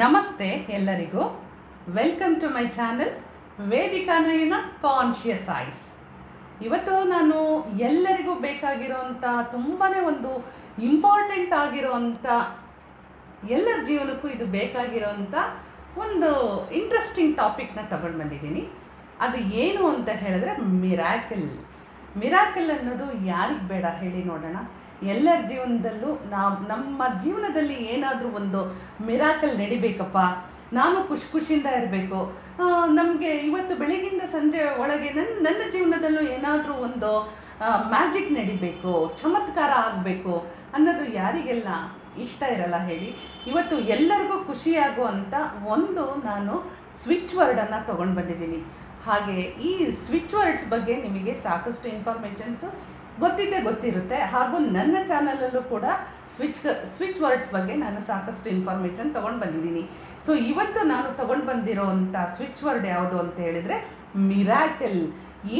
ನಮಸ್ತೆ ಎಲ್ಲರಿಗೂ. Welcome to my channel Vedika Nayana conscious eyes ಇವತ್ತು ನಾನು ಎಲ್ಲರಿಗೂ ಬೇಕಾಗಿರೋಂಥ ತುಂಬಾ ಒಂದು ಇಂಪಾರ್ಟೆಂಟ್ ಆಗಿರೋವಂಥ ಎಲ್ಲರ ಜೀವನಕ್ಕೂ ಇದು ಬೇಕಾಗಿರೋವಂಥ ಒಂದು ಇಂಟ್ರೆಸ್ಟಿಂಗ್ ಟಾಪಿಕ್ನ ತಗೊಂಡು ಬಂದಿದ್ದೀನಿ. ಅದು ಏನು ಅಂತ ಹೇಳಿದ್ರೆ ಮಿರಾಕಲ್ ಮಿರಾಕಲ್ ಅನ್ನೋದು ಯಾರಿಗೆ ಬೇಡ ಹೇಳಿ ನೋಡೋಣ. ಎಲ್ಲರ ಜೀವನದಲ್ಲೂ ನಾವು ನಮ್ಮ ಜೀವನದಲ್ಲಿ ಏನಾದರೂ ಒಂದು ಮಿರಾಕಲ್ ನಡಿಬೇಕಪ್ಪ. ನಾನು ಖುಷಿ ಖುಷಿಯಿಂದ ಇರಬೇಕು. ನಮಗೆ ಇವತ್ತು ಬೆಳಗಿಂದ ಸಂಜೆ ಒಳಗೆ ನನ್ನ ನನ್ನ ಜೀವನದಲ್ಲೂ ಏನಾದರೂ ಒಂದು ಮ್ಯಾಜಿಕ್ ನಡಿಬೇಕು, ಚಮತ್ಕಾರ ಆಗಬೇಕು ಅನ್ನೋದು ಯಾರಿಗೆಲ್ಲ ಇಷ್ಟ ಇರಲ್ಲ ಹೇಳಿ, ಇವತ್ತು ಎಲ್ಲರಿಗೂ ಖುಷಿಯಾಗುವಂಥ ಒಂದು ನಾನು ಸ್ವಿಚ್ ವರ್ಡನ್ನು ತೊಗೊಂಡು ಬಂದಿದ್ದೀನಿ. ಹಾಗೆ ಈ ಸ್ವಿಚ್ ವರ್ಡ್ಸ್ ಬಗ್ಗೆ ನಿಮಗೆ ಸಾಕಷ್ಟು ಇನ್ಫಾರ್ಮೇಷನ್ಸು ಗೊತ್ತಿದ್ದೇ ಗೊತ್ತಿರುತ್ತೆ. ಹಾಗೂ ನನ್ನ ಚಾನಲಲ್ಲೂ ಕೂಡ ಸ್ವಿಚ್ ಸ್ವಿಚ್ ವರ್ಡ್ಸ್ ಬಗ್ಗೆ ನಾನು ಸಾಕಷ್ಟು ಇನ್ಫಾರ್ಮೇಷನ್ ತೊಗೊಂಡು ಬಂದಿದ್ದೀನಿ. ಸೊ ಇವತ್ತು ನಾನು ತೊಗೊಂಡು ಬಂದಿರೋವಂಥ ಸ್ವಿಚ್ ವರ್ಡ್ ಯಾವುದು ಅಂತ ಹೇಳಿದರೆ ಮಿರಾಕಲ್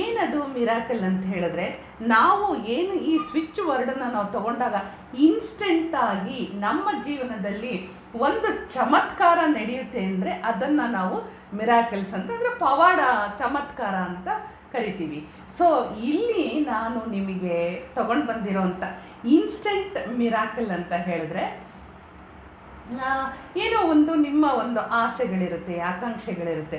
ಏನದು ಮಿರಾಕಲ್ ಅಂತ ಹೇಳಿದ್ರೆ, ನಾವು ಏನು ಈ ಸ್ವಿಚ್ ವರ್ಡನ್ನು ನಾವು ತಗೊಂಡಾಗ ಇನ್ಸ್ಟೆಂಟಾಗಿ ನಮ್ಮ ಜೀವನದಲ್ಲಿ ಒಂದು ಚಮತ್ಕಾರ ನಡೆಯುತ್ತೆ ಅಂದರೆ ಅದನ್ನು ನಾವು ಮಿರಾಕಲ್ಸ್ ಅಂತ, ಅಂದರೆ ಪವಾಡ, ಚಮತ್ಕಾರ ಅಂತ ಕರಿತೀವಿ. ಸೊ ಇಲ್ಲಿ ನಾನು ನಿಮಗೆ ತಗೊಂಡು ಬಂದಿರೋಂಥ ಇನ್ಸ್ಟೆಂಟ್ ಮಿರಾಕಲ್ ಅಂತ ಹೇಳಿದ್ರೆ ಏನೋ ಒಂದು ನಿಮ್ಮ ಒಂದು ಆಸೆಗಳಿರುತ್ತೆ, ಆಕಾಂಕ್ಷೆಗಳಿರುತ್ತೆ.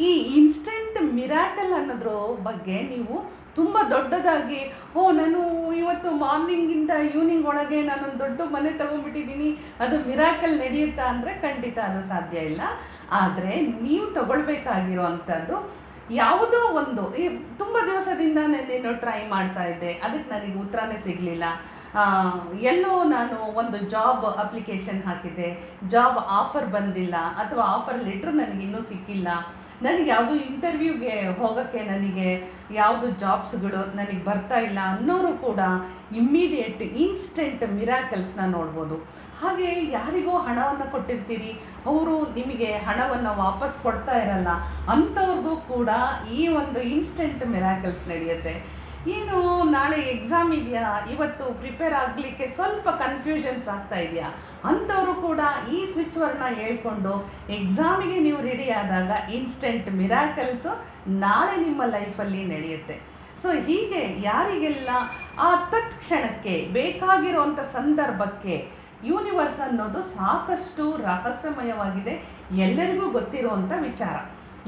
ಈ ಇನ್ಸ್ಟೆಂಟ್ ಮಿರಾಕಲ್ ಅನ್ನೋದ್ರ ಬಗ್ಗೆ ನೀವು ತುಂಬ ದೊಡ್ಡದಾಗಿ, ಓ, ನಾನು ಇವತ್ತು ಮಾರ್ನಿಂಗಿಂದ ಈವ್ನಿಂಗ್ ಒಳಗೆ ನಾನೊಂದು ದೊಡ್ಡ ಮನೆ ತಗೊಂಡ್ಬಿಟ್ಟಿದ್ದೀನಿ, ಅದು ಮಿರಾಕಲ್ ನಡೆಯುತ್ತಾ? ಅಂದರೆ ಖಂಡಿತ ಅದು ಸಾಧ್ಯ ಇಲ್ಲ. ಆದರೆ, ನೀವು ತಗೊಳ್ಬೇಕಾಗಿರುವಂಥದ್ದು ಯಾವುದೋ ಒಂದು, ಈ ತುಂಬ ದಿವಸದಿಂದ ನಾನೇನೋ ಟ್ರೈ ಮಾಡ್ತಾ ಇದ್ದೆ. ಅದಕ್ಕೆ ನನಗೆ ಉತ್ತರನೇ ಸಿಗಲಿಲ್ಲ. ಎಲ್ಲೋ ನಾನು ಒಂದು ಜಾಬ್ ಅಪ್ಲಿಕೇಶನ್ ಹಾಕಿದ್ದೆ. ಜಾಬ್ ಆಫರ್ ಬಂದಿಲ್ಲ. ಅಥವಾ ಆಫರ್ ಲೆಟ್ರ್ ನನಗೆ ಇನ್ನೂ ಸಿಕ್ಕಿಲ್ಲ. ನನಗೆ ಯಾವುದು ಇಂಟರ್ವ್ಯೂಗೆ ಹೋಗೋಕ್ಕೆ ನನಗೆ ಯಾವುದು ಜಾಬ್ಸ್ಗಳು ನನಗೆ ಬರ್ತಾ ಇಲ್ಲ ಅನ್ನೋರು ಕೂಡ ಇಮ್ಮಿಡಿಯೇಟ್ ಇನ್ಸ್ಟೆಂಟ್ ಮಿರಾಕಲ್ಸ್ನ ನೋಡ್ಬೋದು. ಹಾಗೆ ಯಾರಿಗೋ ಹಣವನ್ನು ಕೊಟ್ಟಿರ್ತೀರಿ, ಅವರು ನಿಮಗೆ ಹಣವನ್ನು ವಾಪಸ್ ಕೊಡ್ತಾ ಇರಲ್ಲ, ಅಂಥವ್ರಿಗೂ ಕೂಡ ಈ ಒಂದು ಇನ್ಸ್ಟೆಂಟ್ ಮಿರಾಕಲ್ಸ್ ನಡೆಯುತ್ತೆ. ಏನು ನಾಳೆ ಎಕ್ಸಾಮ್ ಇದೆಯಾ? ಇವತ್ತು ಪ್ರಿಪೇರ್ ಆಗಲಿಕ್ಕೆ ಸ್ವಲ್ಪ ಕನ್ಫ್ಯೂಷನ್ಸ್ ಆಗ್ತಾ ಇದೆಯಾ? ಅಂಥವರು ಕೂಡ ಈ ಸ್ವಿಚ್ ವರ್ಡ್ನ ಹೇಳ್ಕೊಂಡು ಎಕ್ಸಾಮಿಗೆ ನೀವು ರೆಡಿ ಆದಾಗ ಇನ್ಸ್ಟೆಂಟ್ ಮಿರಾಕಲ್ಸು ನಾಳೆ ನಿಮ್ಮ ಲೈಫಲ್ಲಿ ನಡೆಯುತ್ತೆ. ಸೊ ಹೀಗೆ ಯಾರಿಗೆಲ್ಲ ಆ ತತ್ಕ್ಷಣಕ್ಕೆ ಬೇಕಾಗಿರುವಂಥ ಸಂದರ್ಭಕ್ಕೆ ಯೂನಿವರ್ಸ್ ಅನ್ನೋದು ಸಾಕಷ್ಟು ರಹಸ್ಯಮಯವಾಗಿದೆ. ಎಲ್ಲರಿಗೂ ಗೊತ್ತಿರುವಂಥ ವಿಚಾರ.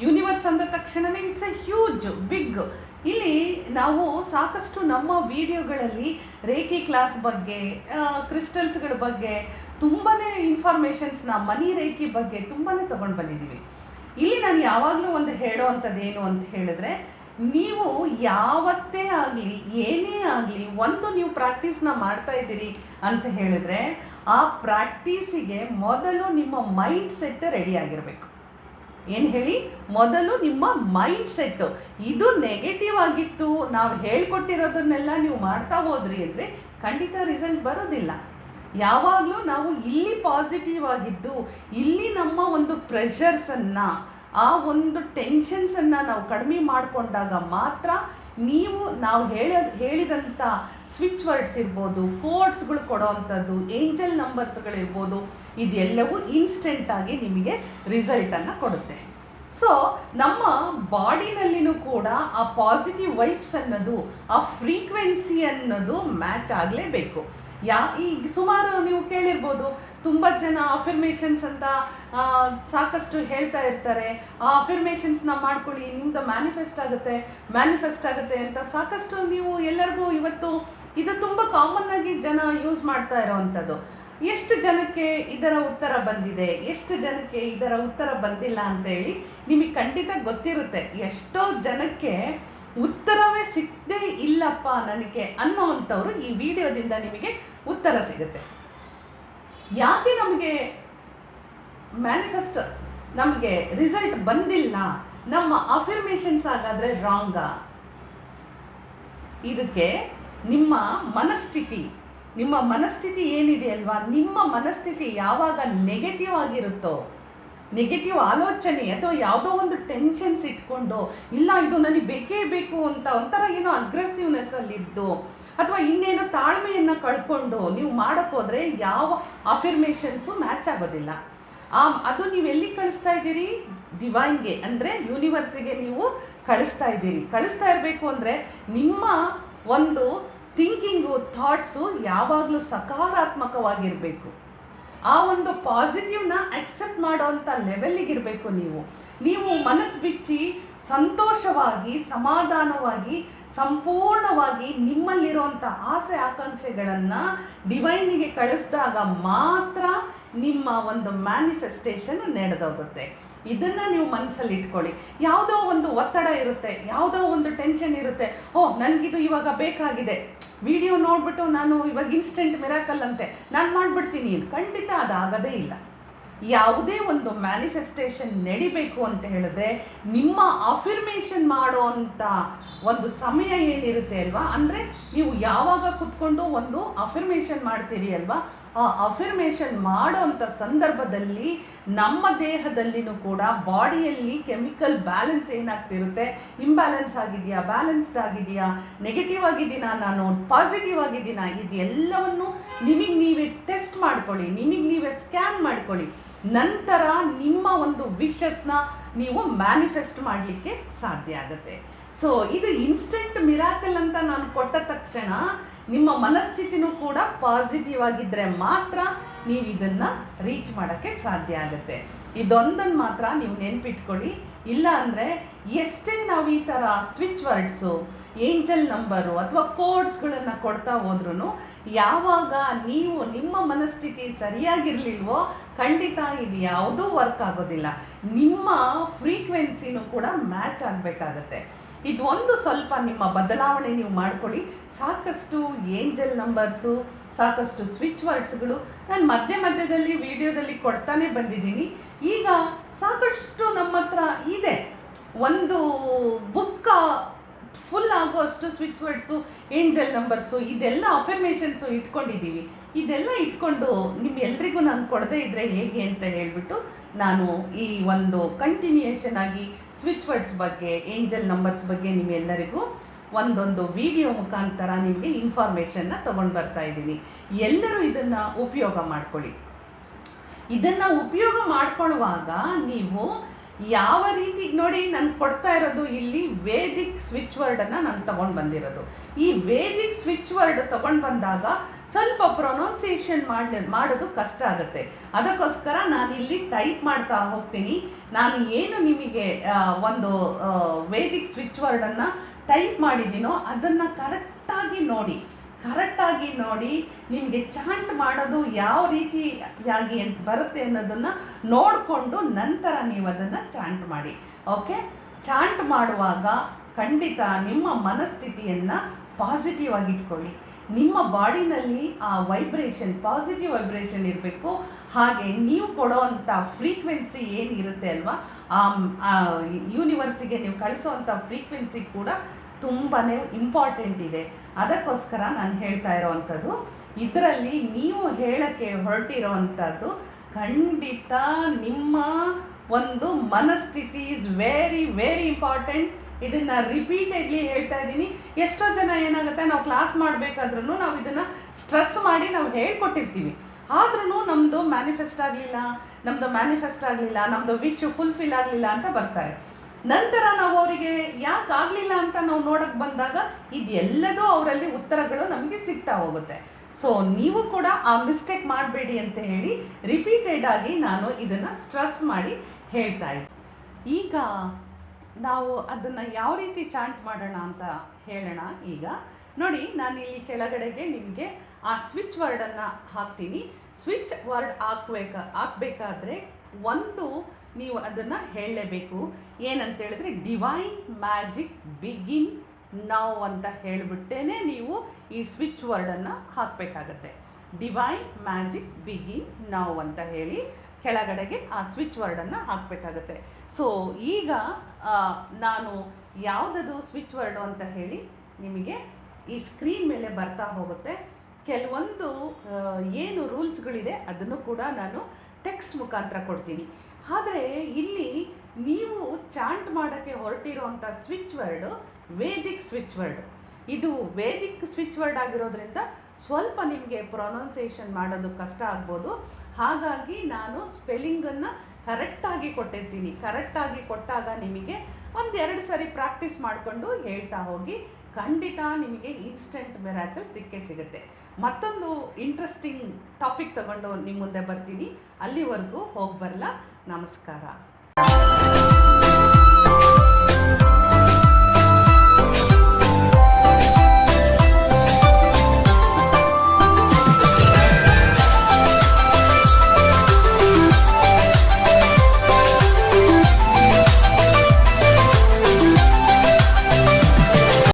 ಯೂನಿವರ್ಸ್ ಅಂದ ತಕ್ಷಣವೇ ಇಟ್ಸ್ ಎ ಹ್ಯೂಜ್ ಬಿಗ್ ಇಲ್ಲಿ ನಾವು ಸಾಕಷ್ಟು ನಮ್ಮ ವಿಡಿಯೋಗಳಲ್ಲಿ ರೇಖಿ ಕ್ಲಾಸ್ ಬಗ್ಗೆ ಕ್ರಿಸ್ಟಲ್ಸ್ಗಳ ಬಗ್ಗೆ ತುಂಬಾ ಇನ್ಫಾರ್ಮೇಷನ್ಸ್ನ ಮನಿ ರೇಖಿ ಬಗ್ಗೆ ತುಂಬಾ ತಗೊಂಡು ಬಂದಿದ್ದೀವಿ. ಇಲ್ಲಿ ನಾನು ಯಾವಾಗಲೂ ಒಂದು ಹೇಳೋ ಏನು ಅಂತ ಹೇಳಿದ್ರೆ, ನೀವು ಯಾವತ್ತೇ ಆಗಲಿ, ಏನೇ ಆಗಲಿ, ಒಂದು ನೀವು ಪ್ರಾಕ್ಟೀಸ್ನ ಮಾಡ್ತಾ ಇದ್ದೀರಿ ಅಂತ ಹೇಳಿದ್ರೆ, ಆ ಪ್ರಾಕ್ಟೀಸಿಗೆ ಮೊದಲು ನಿಮ್ಮ ಮೈಂಡ್ ಸೆಟ್ ರೆಡಿ ಆಗಿರಬೇಕು. ಏನು ಹೇಳಿ? ಮೊದಲು ನಿಮ್ಮ ಮೈಂಡ್ ಸೆಟ್ಟು ಇದು ನೆಗೆಟಿವ್ ಆಗಿತ್ತು. ನಾವು ಹೇಳ್ಕೊಟ್ಟಿರೋದನ್ನೆಲ್ಲ ನೀವು ಮಾಡ್ತಾ ಹೋದ್ರಿ ಅಂದರೆ ಖಂಡಿತ ರಿಸಲ್ಟ್ ಬರೋದಿಲ್ಲ. ಯಾವಾಗಲೂ ನಾವು ಇಲ್ಲಿ ಪಾಸಿಟಿವ್ ಆಗಿದ್ದು, ಇಲ್ಲಿ ನಮ್ಮ ಒಂದು ಪ್ರೆಷರ್ಸನ್ನು ಆ ಒಂದು ಟೆನ್ಷನ್ಸನ್ನು ನಾವು ಕಡಿಮೆ ಮಾಡಿಕೊಂಡಾಗ ಮಾತ್ರ ನೀವು ನಾವು ಹೇಳ ಹೇಳಿದಂಥ ಸ್ವಿಚ್ ವರ್ಡ್ಸ್ ಇರ್ಬೋದು ಕೋಡ್ಸ್ಗಳು ಕೊಡೋವಂಥದ್ದು ಏಂಜಲ್ ನಂಬರ್ಸ್ಗಳಿರ್ಬೋದು ಇದೆಲ್ಲವೂ ಇನ್ಸ್ಟೆಂಟಾಗಿ ನಿಮಗೆ ರಿಸಲ್ಟನ್ನು ಕೊಡುತ್ತೆ. ಸೊ ನಮ್ಮ ಬಾಡಿನಲ್ಲಿನೂ ಕೂಡ ಆ ಪಾಸಿಟಿವ್ ವೈಬ್ಸ್ ಅನ್ನೋದು, ಆ ಫ್ರೀಕ್ವೆನ್ಸಿ ಅನ್ನೋದು ಮ್ಯಾಚ್ ಆಗಲೇಬೇಕು. ಯಾ ಈಗ ಸುಮಾರು ನೀವು ಕೇಳಿರ್ಬೋದು. ತುಂಬ ಜನ ಅಫಿರ್ಮೇಷನ್ಸ್ ಅಂತ ಸಾಕಷ್ಟು ಹೇಳ್ತಾ ಇರ್ತಾರೆ. ಆ ಅಫಿರ್ಮೇಷನ್ಸ್ನ ಮಾಡ್ಕೊಳ್ಳಿ, ನಿಮ್ದು ಮ್ಯಾನಿಫೆಸ್ಟ್ ಆಗುತ್ತೆ ಮ್ಯಾನಿಫೆಸ್ಟ್ ಆಗುತ್ತೆ ಅಂತ ಸಾಕಷ್ಟು ನೀವು ಎಲ್ಲರಿಗೂ ಇವತ್ತು ಇದು ತುಂಬ ಕಾಮನ್ ಆಗಿ ಜನ ಯೂಸ್ ಮಾಡ್ತಾ ಇರೋವಂಥದ್ದು. ಎಷ್ಟು ಜನಕ್ಕೆ ಇದರ ಉತ್ತರ ಬಂದಿದೆ, ಎಷ್ಟು ಜನಕ್ಕೆ ಇದರ ಉತ್ತರ ಬಂದಿಲ್ಲ ಅಂತ ಹೇಳಿ ನಿಮಗೆ ಖಂಡಿತ ಗೊತ್ತಿರುತ್ತೆ. ಎಷ್ಟೋ ಜನಕ್ಕೆ ಉತ್ತರವೇ ಸಿಕ್ಕದೇ ಇಲ್ಲಪ್ಪ ನನಗೆ ಅನ್ನೋವಂಥವ್ರು ಈ ವಿಡಿಯೋದಿಂದ ನಿಮಗೆ ಉತ್ತರ ಸಿಗುತ್ತೆ. ಯಾಕೆ ನಮಗೆ ಮ್ಯಾನಿಫೆಸ್ಟ್ ನಮಗೆ ರಿಸಲ್ಟ್ ಬಂದಿಲ್ಲ? ನಮ್ಮ ಅಫಿರ್ಮೇಷನ್ಸ್ ಹಾಗಾದರೆ ರಾಂಗಾ ಇದಕ್ಕೆ ನಿಮ್ಮ ಮನಸ್ಥಿತಿ ನಿಮ್ಮ ಮನಸ್ಥಿತಿ ಏನಿದೆ ಅಲ್ವಾ? ನಿಮ್ಮ ಮನಸ್ಥಿತಿ ಯಾವಾಗ ನೆಗೆಟಿವ್ ಆಗಿರುತ್ತೋ ನೆಗೆಟಿವ್ ಆಲೋಚನೆ ಅಥವಾ ಯಾವುದೋ ಒಂದು ಟೆನ್ಷನ್ಸ್ ಇಟ್ಕೊಂಡು, ಇಲ್ಲ, ಇದು ನನಗೆ ಬೇಕೇ ಬೇಕು ಅಂತ ಒಂಥರ ಏನೋ ಅಗ್ರೆಸಿವ್ನೆಸ್ ಅಲ್ಲಿದ್ದು, ಅಥವಾ ಇನ್ನೇನೋ ತಾಳ್ಮೆಯನ್ನು ಕಳ್ಕೊಂಡು ನೀವು ಮಾಡೋಕ್ಕೋದ್ರೆ ಯಾವ ಅಫಿರ್ಮೇಷನ್ಸು ಮ್ಯಾಚ್ ಆಗೋದಿಲ್ಲ. ಆ, ಅದು ನೀವು ಎಲ್ಲಿ ಕಳಿಸ್ತಾ ಇದ್ದೀರಿ? ಡಿವೈನ್ಗೆ ಅಂದರೆ ಯೂನಿವರ್ಸಿಗೆ ನೀವು ಕಳಿಸ್ತಾ ಇದ್ದೀರಿ. ಕಳಿಸ್ತಾ ಇರಬೇಕು ಅಂದರೆ ನಿಮ್ಮ ಒಂದು ಥಿಂಕಿಂಗು ಥಾಟ್ಸು ಯಾವಾಗಲೂ ಸಕಾರಾತ್ಮಕವಾಗಿರಬೇಕು. ಆ ಒಂದು ಪಾಸಿಟಿವ್ನ ಅಕ್ಸೆಪ್ಟ್ ಮಾಡೋವಂಥ ಲೆವೆಲ್ಲಿಗಿರಬೇಕು ನೀವು. ನೀವು ಮನಸ್ಸು ಬಿಚ್ಚಿ ಸಂತೋಷವಾಗಿ, ಸಮಾಧಾನವಾಗಿ, ಸಂಪೂರ್ಣವಾಗಿ ನಿಮ್ಮಲ್ಲಿರುವಂಥ ಆಸೆ ಆಕಾಂಕ್ಷೆಗಳನ್ನು ಡಿವೈನಿಗೆ ಕಳಿಸಿದಾಗ ಮಾತ್ರ ನಿಮ್ಮ ಒಂದು ಮ್ಯಾನಿಫೆಸ್ಟೇಷನ್ ನಡೆದೋಗುತ್ತೆ. ಇದನ್ನು ನೀವು ಮನಸ್ಸಲ್ಲಿ ಇಟ್ಕೊಳ್ಳಿ. ಯಾವುದೋ ಒಂದು ಒತ್ತಡ ಇರುತ್ತೆ, ಯಾವುದೋ ಒಂದು ಟೆನ್ಷನ್ ಇರುತ್ತೆ. ಓ, ನನಗಿದು ಇವಾಗ ಬೇಕಾಗಿದೆ. ವಿಡಿಯೋ ನೋಡಿಬಿಟ್ಟು ನಾನು ಇವಾಗ ಇನ್ಸ್ಟೆಂಟ್ ಮಿರಾಕಲ್ ಅಂತೆ. ನಾನು ಮಾಡಿಬಿಡ್ತೀನಿ. ಖಂಡಿತ ಅದಾಗದೇ ಇಲ್ಲ. ಯಾವುದೇ ಒಂದು ಮ್ಯಾನಿಫೆಸ್ಟೇಷನ್ ನಡಿಬೇಕು ಅಂತ ಹೇಳಿದ್ರೆ ನಿಮ್ಮ ಅಫಿರ್ಮೇಷನ್ ಮಾಡುವಂಥ ಒಂದು ಸಮಯ ಏನಿರುತ್ತೆ ಅಲ್ವಾ? ಅಂದರೆ ನೀವು ಯಾವಾಗ ಕುತ್ಕೊಂಡು ಒಂದು ಅಫಿರ್ಮೇಷನ್ ಮಾಡ್ತೀರಿ ಅಲ್ವಾ? ಆ ಅಫಿರ್ಮೇಷನ್ ಮಾಡೋಂಥ ಸಂದರ್ಭದಲ್ಲಿ ನಮ್ಮ ದೇಹದಲ್ಲಿನೂ ಕೂಡ ಬಾಡಿಯಲ್ಲಿ ಕೆಮಿಕಲ್ ಬ್ಯಾಲೆನ್ಸ್ ಏನಾಗ್ತಿರುತ್ತೆ? ಇಂಬ್ಯಾಲೆನ್ಸ್ ಆಗಿದೆಯಾ? ಬ್ಯಾಲೆನ್ಸ್ಡ್ ಆಗಿದೆಯಾ? ನೆಗೆಟಿವ್ ಆಗಿದ್ದೀನಾ? ನಾನು ಪಾಸಿಟಿವ್ ಆಗಿದ್ದೀನಾ? ಇದೆಲ್ಲವನ್ನು ನಿಮಗೆ ನೀವೇ ಟೆಸ್ಟ್ ಮಾಡ್ಕೊಳ್ಳಿ. ನಿಮಗೆ ನೀವೇ ಸ್ಕ್ಯಾನ್ ಮಾಡ್ಕೊಳ್ಳಿ. ನಂತರ ನಿಮ್ಮ ಒಂದು ವಿಶಸ್ನ ನೀವು ಮ್ಯಾನಿಫೆಸ್ಟ್ ಮಾಡಲಿಕ್ಕೆ ಸಾಧ್ಯ ಆಗುತ್ತೆ. ಸೊ ಇದು ಇನ್ಸ್ಟೆಂಟ್ ಮಿರಾಕಲ್ ಅಂತ ನಾನು ಕೊಟ್ಟ ತಕ್ಷಣ ನಿಮ್ಮ ಮನಸ್ಥಿತಿನೂ ಕೂಡ ಪಾಸಿಟಿವ್ ಆಗಿದ್ದರೆ ಮಾತ್ರ ನೀವು ಇದನ್ನು ರೀಚ್ ಮಾಡೋಕ್ಕೆ ಸಾಧ್ಯ ಆಗುತ್ತೆ. ಇದೊಂದನ್ನು ಮಾತ್ರ ನೀವು ನೆನ್ಪಿಟ್ಕೊಳ್ಳಿ. ಇಲ್ಲ ಅಂದರೆ ಎಷ್ಟೇ ನಾವು ಈ ಥರ ಸ್ವಿಚ್ ವರ್ಡ್ಸು ಏಂಜಲ್ ನಂಬರು ಅಥವಾ ಕೋಡ್ಸ್ಗಳನ್ನು ಕೊಡ್ತಾ ಹೋದ್ರೂ ಯಾವಾಗ ನೀವು ನಿಮ್ಮ ಮನಸ್ಥಿತಿ ಸರಿಯಾಗಿರಲಿಲ್ವೋ ಖಂಡಿತ ಇದು ಯಾವುದೂ ವರ್ಕ್ ಆಗೋದಿಲ್ಲ. ನಿಮ್ಮ ಫ್ರೀಕ್ವೆನ್ಸಿನೂ ಕೂಡ ಮ್ಯಾಚ್ ಆಗಬೇಕಾಗತ್ತೆ. ಇದು ಒಂದು ಸ್ವಲ್ಪ ನಿಮ್ಮ ಬದಲಾವಣೆ ನೀವು ಮಾಡಿಕೊಡಿ ಸಾಕಷ್ಟು ಏಂಜಲ್ ನಂಬರ್ಸು, ಸಾಕಷ್ಟು ಸ್ವಿಚ್ ವರ್ಡ್ಸ್ಗಳು. ನಾನು ಮಧ್ಯ ಮಧ್ಯದಲ್ಲಿ ವಿಡಿಯೋದಲ್ಲಿ ಕೊಡ್ತಾನೆ ಬಂದಿದ್ದೀನಿ. ಈಗ ಸಾಕಷ್ಟು ನಮ್ಮ ಹತ್ರ ಇದೆ. ಒಂದು ಬುಕ್ಕ ಫುಲ್ ಆಗುವಷ್ಟು ಸ್ವಿಚ್ ವರ್ಡ್ಸು, ಏಂಜಲ್ ನಂಬರ್ಸು, ಇದೆಲ್ಲ ಅಫರ್ಮೇಷನ್ಸು ಇಟ್ಕೊಂಡಿದ್ದೀವಿ. ಇದೆಲ್ಲ ಇಟ್ಕೊಂಡು ನಿಮ್ಮೆಲ್ರಿಗೂ ನಾನು ಕೊಡದೇ ಇದ್ದರೆ ಹೇಗೆ ಅಂತ ಹೇಳಿಬಿಟ್ಟು ನಾನು ಈ ಒಂದು ಕಂಟಿನ್ಯೂಯೇಷನ್ ಆಗಿ ಸ್ವಿಚ್ ವರ್ಡ್ಸ್ ಬಗ್ಗೆ ಏಂಜಲ್ ನಂಬರ್ಸ್ ಬಗ್ಗೆ ನಿಮ್ಮೆಲ್ಲರಿಗೂ ಒಂದೊಂದು ವಿಡಿಯೋ ಮುಖಾಂತರ ನಿಮಗೆ ಇನ್ಫಾರ್ಮೇಷನ್ನ ತೊಗೊಂಡು ಬರ್ತಾ ಇದ್ದೀನಿ. ಎಲ್ಲರೂ ಇದನ್ನು ಉಪಯೋಗ ಮಾಡ್ಕೊಳ್ಳಿ. ಇದನ್ನು ಉಪಯೋಗ ಮಾಡ್ಕೊಳ್ಳುವಾಗ ನೀವು ಯಾವ ರೀತಿ ನೋಡಿ ನಾನು ಕೊಡ್ತಾ ಇರೋದು, ಇಲ್ಲಿ ವೇದಿಕ್ ಸ್ವಿಚ್ ವರ್ಡನ್ನು ನಾನು ತಗೊಂಡು ಬಂದಿರೋದು. ಈ ವೇದಿಕ್ ಸ್ವಿಚ್ ವರ್ಡ್ ತಗೊಂಡು ಬಂದಾಗ ಸ್ವಲ್ಪ ಪ್ರೊನೌನ್ಸಿಯೇಷನ್ ಮಾಡಲಿ, ಮಾಡೋದು ಕಷ್ಟ ಆಗುತ್ತೆ. ಅದಕ್ಕೋಸ್ಕರ ನಾನು ಇಲ್ಲಿ ಟೈಪ್ ಮಾಡ್ತಾ ಹೋಗ್ತೀನಿ. ನಾನು ಏನು ನಿಮಗೆ ಒಂದು ವೇದಿಕ್ ಸ್ವಿಚ್ ವರ್ಡನ್ನು ಟೈಪ್ ಮಾಡಿದ್ದೀನೋ ಅದನ್ನು ಕರೆಕ್ಟಾಗಿ ನೋಡಿ. ಕರೆಕ್ಟಾಗಿ ನೋಡಿ ನಿಮಗೆ ಚಾಂಟ್ ಮಾಡೋದು ಯಾವ ರೀತಿಯಾಗಿ ಬರುತ್ತೆ ಅನ್ನೋದನ್ನು ನೋಡಿಕೊಂಡು ನಂತರ ನೀವು ಅದನ್ನು ಚಾಂಟ್ ಮಾಡಿ, ಓಕೆ? ಚಾಂಟ್ ಮಾಡುವಾಗ ಖಂಡಿತ ನಿಮ್ಮ ಮನಸ್ಥಿತಿಯನ್ನು ಪಾಸಿಟಿವ್ ಆಗಿ ಇಟ್ಕೊಳ್ಳಿ. ನಿಮ್ಮ ಬಾಡಿನಲ್ಲಿ ಆ ವೈಬ್ರೇಷನ್ ಪಾಸಿಟಿವ್ ವೈಬ್ರೇಷನ್ ಇರಬೇಕು. ಹಾಗೆ ನೀವು ಕೊಡೋವಂಥ ಫ್ರೀಕ್ವೆನ್ಸಿ ಏನಿರುತ್ತೆ ಅಲ್ವಾ? ಆ ಯೂನಿವರ್ಸಿಗೆ ನೀವು ಕಳಿಸೋವಂಥ ಫ್ರೀಕ್ವೆನ್ಸಿ ಕೂಡ ತುಂಬಾ ಇಂಪಾರ್ಟೆಂಟ್ ಇದೆ. ಅದಕ್ಕೋಸ್ಕರ ನಾನು ಹೇಳ್ತಾ ಇರೋವಂಥದ್ದು, ಇದರಲ್ಲಿ ನೀವು ಹೇಳಕ್ಕೆ ಹೊರಟಿರೋವಂಥದ್ದು, ಖಂಡಿತ ನಿಮ್ಮ ಒಂದು ಮನಸ್ಥಿತಿ ಈಸ್ ವೆರಿ ವೆರಿ ಇಂಪಾರ್ಟೆಂಟ್ ಇದನ್ನು ರಿಪೀಟೆಡ್ಲಿ ಹೇಳ್ತಾ ಇದ್ದೀನಿ. ಎಷ್ಟೋ ಜನ ಏನಾಗುತ್ತೆ, ನಾವು ಕ್ಲಾಸ್ ಮಾಡಬೇಕಾದ್ರೂ ನಾವು ಇದನ್ನು ಸ್ಟ್ರೆಸ್ ಮಾಡಿ ನಾವು ಹೇಳ್ಕೊಟ್ಟಿರ್ತೀವಿ. ಆದ್ರೂ ನಮ್ಮದು ಮ್ಯಾನಿಫೆಸ್ಟ್ ಆಗಲಿಲ್ಲ ನಮ್ಮದು ಮ್ಯಾನಿಫೆಸ್ಟ್ ಆಗಲಿಲ್ಲ ನಮ್ಮದು ವಿಶ್ ಫುಲ್ಫಿಲ್ ಆಗಲಿಲ್ಲ ಅಂತ ಬರ್ತಾರೆ. ನಂತರ ನಾವು ಅವರಿಗೆ ಯಾಕೆ ಆಗಲಿಲ್ಲ ಅಂತ ನಾವು ನೋಡಕ್ಕೆ ಬಂದಾಗ ಇದೆಲ್ಲದೂ ಅವರಲ್ಲಿ ಉತ್ತರಗಳು ನಮಗೆ ಸಿಗ್ತಾ ಹೋಗುತ್ತೆ. ಸೊ ನೀವು ಕೂಡ ಆ ಮಿಸ್ಟೇಕ್ ಮಾಡಬೇಡಿ ಅಂತ ಹೇಳಿ ರಿಪೀಟೆಡ್ ಆಗಿ ನಾನು ಇದನ್ನು ಸ್ಟ್ರೆಸ್ ಮಾಡಿ ಹೇಳ್ತಾ ಇದ್ದೆ. ಈಗ ನಾವು ಅದನ್ನು ಯಾವ ರೀತಿ ಚಾಂಟ್ ಮಾಡೋಣ ಅಂತ ಹೇಳೋಣ ಈಗ. ನೋಡಿ, ನಾನು ಇಲ್ಲಿ ಕೆಳಗಡೆಗೆ ನಿಮಗೆ ಆ ಸ್ವಿಚ್ ವರ್ಡನ್ನು ಹಾಕ್ತೀನಿ. ಸ್ವಿಚ್ ವರ್ಡ್ ಹಾಕ್ಬೇಕ ಹಾಕ್ಬೇಕಾದ್ರೆ ಒಂದು ನೀವು ಅದನ್ನು ಹೇಳಲೇಬೇಕು. ಏನಂತ ಹೇಳಿದ್ರೆ ಡಿವೈನ್ ಮ್ಯಾಜಿಕ್ ಬಿಗಿನ್ ನಾವು ಅಂತ ಹೇಳಿಬಿಟ್ಟೇ ನೀವು ಈ ಸ್ವಿಚ್ ವರ್ಡನ್ನು ಹಾಕಬೇಕಾಗತ್ತೆ. ಡಿವೈನ್ ಮ್ಯಾಜಿಕ್ ಬಿಗಿನ್ ನಾವು ಅಂತ ಹೇಳಿ ಕೆಳಗಡೆಗೆ ಆ ಸ್ವಿಚ್ ವರ್ಡನ್ನು ಹಾಕಬೇಕಾಗತ್ತೆ. ಸೊ ಈಗ ನಾನು ಯಾವುದದು ಸ್ವಿಚ್ ವರ್ಡು ಅಂತ ಹೇಳಿ ನಿಮಗೆ ಈ ಸ್ಕ್ರೀನ್ ಮೇಲೆ ಬರ್ತಾ ಹೋಗುತ್ತೆ. ಕೆಲವೊಂದು ಏನು ರೂಲ್ಸ್ಗಳಿದೆ ಅದನ್ನು ಕೂಡ ನಾನು ಟೆಕ್ಸ್ಟ್ ಮುಖಾಂತರ ಕೊಡ್ತೀನಿ. ಆದರೆ ಇಲ್ಲಿ ನೀವು ಚಾಂಟ್ ಮಾಡೋಕ್ಕೆ ಹೊರಟಿರುವಂಥ switch word vedic switch word ಇದು ವೇದಿಕ್ ಸ್ವಿಚ್ ವರ್ಡ್ ಆಗಿರೋದ್ರಿಂದ ಸ್ವಲ್ಪ ನಿಮಗೆ ಪ್ರೊನೌನ್ಸಿಯೇಷನ್ ಮಾಡೋದು ಕಷ್ಟ ಆಗ್ಬೋದು. ಹಾಗಾಗಿ ನಾನು ಸ್ಪೆಲ್ಲಿಂಗನ್ನು ಕರೆಕ್ಟಾಗಿ ಕೊಟ್ಟಿರ್ತೀನಿ. ಕರೆಕ್ಟಾಗಿ ಕೊಟ್ಟಾಗ ನಿಮಗೆ ಒಂದೆರಡು ಸರಿ ಪ್ರಾಕ್ಟೀಸ್ ಮಾಡಿಕೊಂಡು ಹೇಳ್ತಾ ಹೋಗಿ, ಖಂಡಿತ ನಿಮಗೆ ಇನ್ಸ್ಟೆಂಟ್ ಮೆರಾಕಲ್ ಸಿಕ್ಕೇ ಸಿಗುತ್ತೆ. ಮತ್ತೊಂದು ಇಂಟ್ರೆಸ್ಟಿಂಗ್ ಟಾಪಿಕ್ ತಗೊಂಡು ನಿಮ್ಮ ಮುಂದೆ ಬರ್ತೀನಿ. ಅಲ್ಲಿವರೆಗೂ ಹೋಗಿ ಬರಲ್ಲ ನಮಸ್ಕಾರ.